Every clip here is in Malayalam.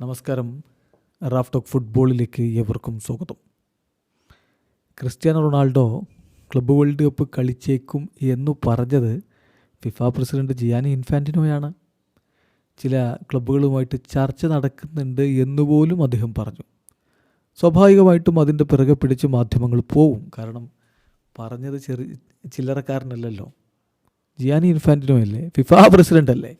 നമസ്കാരം. റാഫ് ടോക്ക് ഫുട്ബോളിലേക്ക് ഏവർക്കും സ്വാഗതം. Cristiano Ronaldo club world cup കളിച്ചേക്കും എന്നു പറഞ്ഞത് ഫിഫ പ്രസിഡന്റ് ജിയാനി ഇൻഫാന്റിനോയാണ് ചില ക്ലബ്ബുകളുമായിട്ട് ചർച്ച നടക്കുന്നുണ്ട് എന്നുപോലും അദ്ദേഹം പറഞ്ഞു. സ്വാഭാവികമായിട്ടും അതിന്റെ പിറകെ പിടിച്ച് മാധ്യമങ്ങൾ പോവും. കാരണം പറഞ്ഞത് ചെറിയ ചില്ലറക്കാരനല്ലല്ലോ. ജിയാനി ഇൻഫാന്റിനോ അല്ലേ? ഫിഫ പ്രസിഡന്റ് അല്ലേ?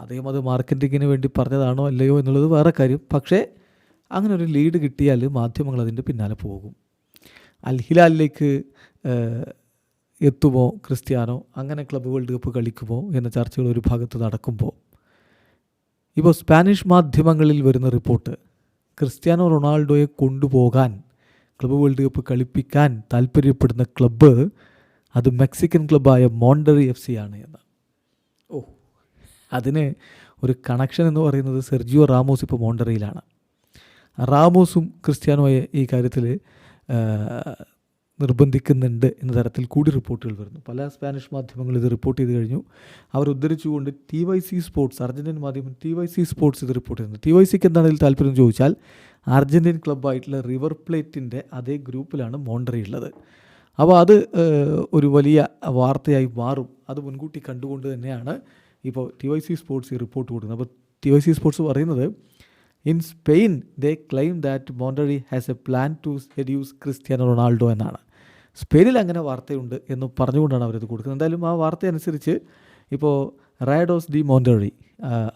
അദ്ദേഹം അത് മാർക്കറ്റിങ്ങിന് വേണ്ടി പറഞ്ഞതാണോ അല്ലയോ എന്നുള്ളത് വേറെ കാര്യം. പക്ഷേ അങ്ങനെ ഒരു ലീഡ് കിട്ടിയാൽ മാധ്യമങ്ങൾ അതിന്റെ പിന്നാലെ പോകും. അൽഹിലാലിലേക്ക് എത്തുമോ ക്രിസ്ത്യാനോ? അങ്ങനെ ക്ലബ് വേൾഡ് കപ്പ് കളിക്കുമോ എന്ന ചർച്ചകൾ ഒരു ഭാഗത്ത് നടക്കുമ്പോൾ. ഇപ്പോൾ സ്പാനിഷ് മാധ്യമങ്ങളിൽ വരുന്ന റിപ്പോർട്ട് ക്രിസ്ത്യാനോ റൊണാൾഡോയെ കൊണ്ടുപോകാൻ ക്ലബ് വേൾഡ് കപ്പ് കളിപ്പിക്കാൻ താല്പര്യപ്പെടുന്ന ക്ലബ്ബ് അത് മെക്സിക്കൻ ക്ലബ്ബായ മോണ്ടറി എഫ് സി ആണ് എന്ന്. ഓ അതിന് ഒരു കണക്ഷൻ എന്ന് പറയുന്നത് സെർജിയോ റാമോസ് ഇപ്പോൾ മോണ്ടറിയിലാണ്. റാമോസും ക്രിസ്ത്യാനോയെ ഈ കാര്യത്തിൽ നിർബന്ധിക്കുന്നുണ്ട് എന്ന തരത്തിൽ കൂടി റിപ്പോർട്ടുകൾ വരുന്നു. പല സ്പാനിഷ് മാധ്യമങ്ങൾ ഇത് റിപ്പോർട്ട് ചെയ്ത് കഴിഞ്ഞു. അവർ ഉദ്ധരിച്ചുകൊണ്ട് T Y C sports Argentine മാധ്യമം ടി വൈ സി സ്പോർട്സ് ഇത് റിപ്പോർട്ട് ചെയ്യുന്നു. ടി വൈ സിക്ക് എന്താണ് ഇതിൽ താല്പര്യം ചോദിച്ചാൽ അർജന്റീൻ ക്ലബ്ബായിട്ടുള്ള റിവർ പ്ലേറ്റിന്റെ അതേ ഗ്രൂപ്പിലാണ് മോണ്ടറി ഉള്ളത് അപ്പോൾ അത് ഒരു വലിയ വാർത്തയായി മാറും. അത് മുൻകൂട്ടി കണ്ടുകൊണ്ട് തന്നെയാണ് ഇപ്പോൾ ടി വൈ സി സ്പോർട്സ് ഈ റിപ്പോർട്ട് കൊടുക്കുന്നത്. അപ്പോൾ ടി വൈ സി സ്പോർട്സ് പറയുന്നത് in Spain they claim that Monterrey has a plan to seduce Cristiano Ronaldo എന്നാണ്. സ്പെയിനിൽ അങ്ങനെ വാർത്തയുണ്ട് എന്ന് പറഞ്ഞുകൊണ്ടാണ് അവരത് കൊടുക്കുന്നത്. എന്തായാലും ആ വാർത്ത അനുസരിച്ച് ഇപ്പോൾ റാഡോസ് ഡി മോണ്ടറി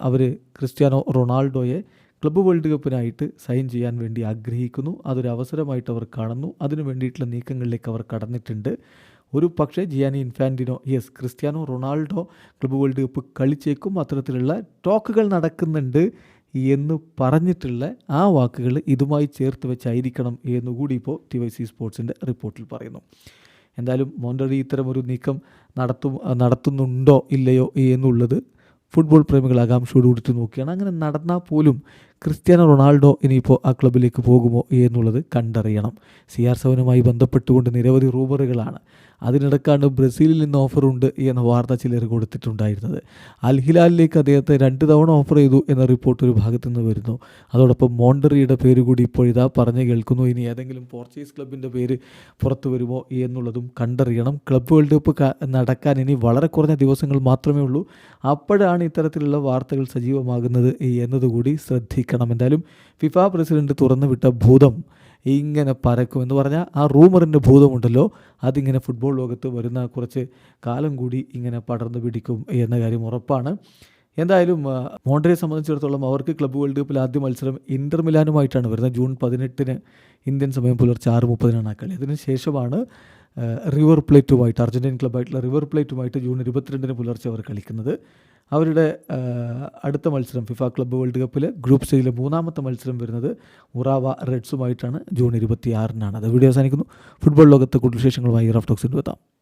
അവർ ക്രിസ്ത്യാനോ റൊണാൾഡോയെ ക്ലബ്ബ് വേൾഡ് കപ്പിനായിട്ട് സൈൻ ചെയ്യാൻ വേണ്ടി ആഗ്രഹിക്കുന്നു. അതൊരു അവസരമായിട്ട് അവർ കാണുന്നു. അതിനു വേണ്ടിയിട്ടുള്ള നീക്കങ്ങളിലേക്ക് അവർ കടന്നിട്ടുണ്ട്. ഒരു പക്ഷേ Gianni Infantino yes Cristiano Ronaldo club world cup കളിച്ചേക്കും. അത്തരത്തിലുള്ള ടോക്കുകൾ നടക്കുന്നുണ്ട് എന്ന് പറഞ്ഞിട്ടുള്ള ആ വാക്കുകൾ ഇതുമായി ചേർത്ത് വെച്ചായിരിക്കണം എന്നുകൂടി ഇപ്പോൾ ടി വൈ സി സ്പോർട്സിന്റെ റിപ്പോർട്ടിൽ പറയുന്നു. എന്തായാലും മോണ്ടറി ഇത്തരമൊരു നീക്കം നടത്തും നടത്തുന്നുണ്ടോ ഇല്ലയോ എന്നുള്ളത് ഫുട്ബോൾ പ്രേമികൾ ആകാംക്ഷയോട് കൂടിയിട്ട് നോക്കിയാണ്. അങ്ങനെ നടന്നാൽ പോലും ക്രിസ്ത്യാനോ റൊണാൾഡോ ഇനിയിപ്പോൾ ആ ക്ലബിലേക്ക് പോകുമോ എന്നുള്ളത് കണ്ടറിയണം. സി ആർ സെവനുമായി ബന്ധപ്പെട്ടുകൊണ്ട് നിരവധി റൂമറുകളാണ് അതിനിടക്കാണ് ബ്രസീലിൽ നിന്ന് ഓഫറുണ്ട് എന്ന വാർത്ത ചിലർ കൊടുത്തിട്ടുണ്ടായിരുന്നത്. അൽ ഹിലാലിലേക്ക് അദ്ദേഹത്തെ രണ്ട് തവണ ഓഫർ ചെയ്തു എന്ന റിപ്പോർട്ട് ഒരു ഭാഗത്തു നിന്ന് വരുന്നു. അതോടൊപ്പം മോണ്ടറിയുടെ പേര് കൂടി ഇപ്പോഴിതാ പറഞ്ഞു കേൾക്കുന്നു. ഇനി ഏതെങ്കിലും പോർച്ചുഗീസ് ക്ലബിന്റെ പേര് പുറത്തു വരുമോ എന്നുള്ളതും കണ്ടറിയണം. ക്ലബ് വേൾഡ് കപ്പ് നടക്കാൻ ഇനി വളരെ കുറഞ്ഞ ദിവസങ്ങൾ മാത്രമേ ഉള്ളൂ. അപ്പോഴാണ് ഇത്തരത്തിലുള്ള വാർത്തകൾ സജീവമാകുന്നത് എന്നതുകൂടി ശ്രദ്ധിക്കണം എന്തായാലും ഫിഫ പ്രസിഡന്റ് തുറന്നുവിട്ട ഭൂതം ഇങ്ങനെ പരക്കും എന്ന് പറഞ്ഞാൽ ആ റൂമറിന്റെ ഭൂതമുണ്ടല്ലോ. അതിങ്ങനെ ഫുട്ബോൾ ലോകത്ത് വരുന്ന കുറച്ച് കാലം കൂടി ഇങ്ങനെ പടർന്നു പിടിക്കും എന്ന കാര്യം ഉറപ്പാണ്. എന്തായാലും മോണ്ടറിയെ സംബന്ധിച്ചിടത്തോളം അവർക്ക് ക്ലബ്ബ് വേൾഡ് കപ്പിൽ ആദ്യ മത്സരം ഇന്റർ മിലാനുമായിട്ടാണ് വരുന്നത്. ജൂൺ പതിനെട്ടിന് ഇന്ത്യൻ സമയം പുലർച്ചെ ആറ് മുപ്പതിനാണ് ആ കളി. അതിനുശേഷമാണ് റിവർ പ്ലേറ്റുമായിട്ട് അർജന്റീൻ ക്ലബ്ബായിട്ടുള്ള റിവർ പ്ലേറ്റുമായിട്ട് ജൂൺ ഇരുപത്തിരണ്ടിന് പുലർച്ചെ അവർ കളിക്കുന്നത്. അവരുടെ അടുത്ത മത്സരം ഫിഫ ക്ലബ്ബ് വേൾഡ് കപ്പിൽ ഗ്രൂപ്പ് സ്റ്റേജിലെ മൂന്നാമത്തെ മത്സരം വരുന്നത് ഉറാവ റെഡ്സുമായിട്ടാണ്. ജൂൺ ഇരുപത്തി ആറിനാണ് അത് വീഡിയോ അവസാനിക്കുന്നു. ഫുട്ബോൾ ലോകത്തെ കൂടുതൽ വിശേഷങ്ങളുമായി റഫ് ടോക്സിന്റെ എത്താം.